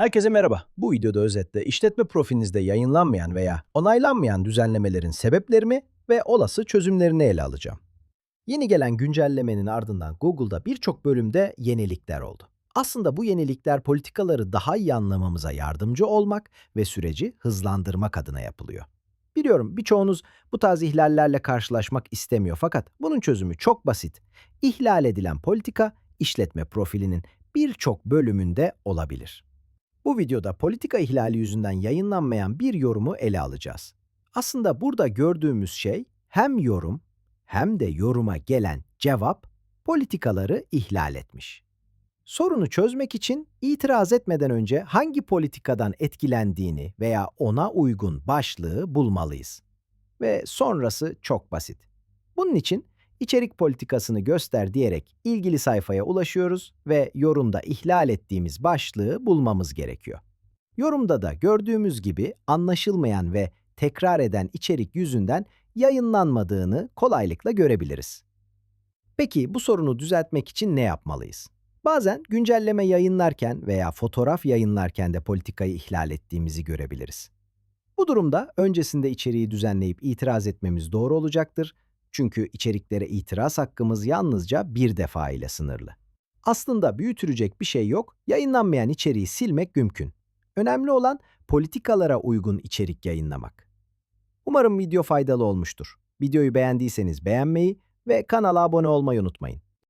Herkese merhaba. Bu videoda özetle işletme profilinizde yayınlanmayan veya onaylanmayan düzenlemelerin sebeplerini ve olası çözümlerini ele alacağım. Yeni gelen güncellemenin ardından Google'da birçok bölümde yenilikler oldu. Aslında bu yenilikler politikaları daha iyi anlamamıza yardımcı olmak ve süreci hızlandırmak adına yapılıyor. Biliyorum birçoğunuz bu tarz ihlallerle karşılaşmak istemiyor fakat bunun çözümü çok basit. İhlal edilen politika işletme profilinin birçok bölümünde olabilir. Bu videoda politika ihlali yüzünden yayınlanmayan bir yorumu ele alacağız. Aslında burada gördüğümüz şey hem yorum hem de yoruma gelen cevap politikaları ihlal etmiş. Sorunu çözmek için itiraz etmeden önce hangi politikadan etkilendiğini veya ona uygun başlığı bulmalıyız. Ve sonrası çok basit. Bunun için içerik politikasını göster diyerek ilgili sayfaya ulaşıyoruz ve yorumda ihlal ettiğimiz başlığı bulmamız gerekiyor. Yorumda da gördüğümüz gibi anlaşılmayan ve tekrar eden içerik yüzünden yayınlanmadığını kolaylıkla görebiliriz. Peki bu sorunu düzeltmek için ne yapmalıyız? Bazen güncelleme yayınlarken veya fotoğraf yayınlarken de politikayı ihlal ettiğimizi görebiliriz. Bu durumda öncesinde içeriği düzenleyip itiraz etmemiz doğru olacaktır çünkü içeriklere itiraz hakkımız yalnızca bir defa ile sınırlı. Aslında büyütülecek bir şey yok, yayınlanmayan içeriği silmek mümkün. Önemli olan politikalara uygun içerik yayınlamak. Umarım video faydalı olmuştur. Videoyu beğendiyseniz beğenmeyi ve kanala abone olmayı unutmayın.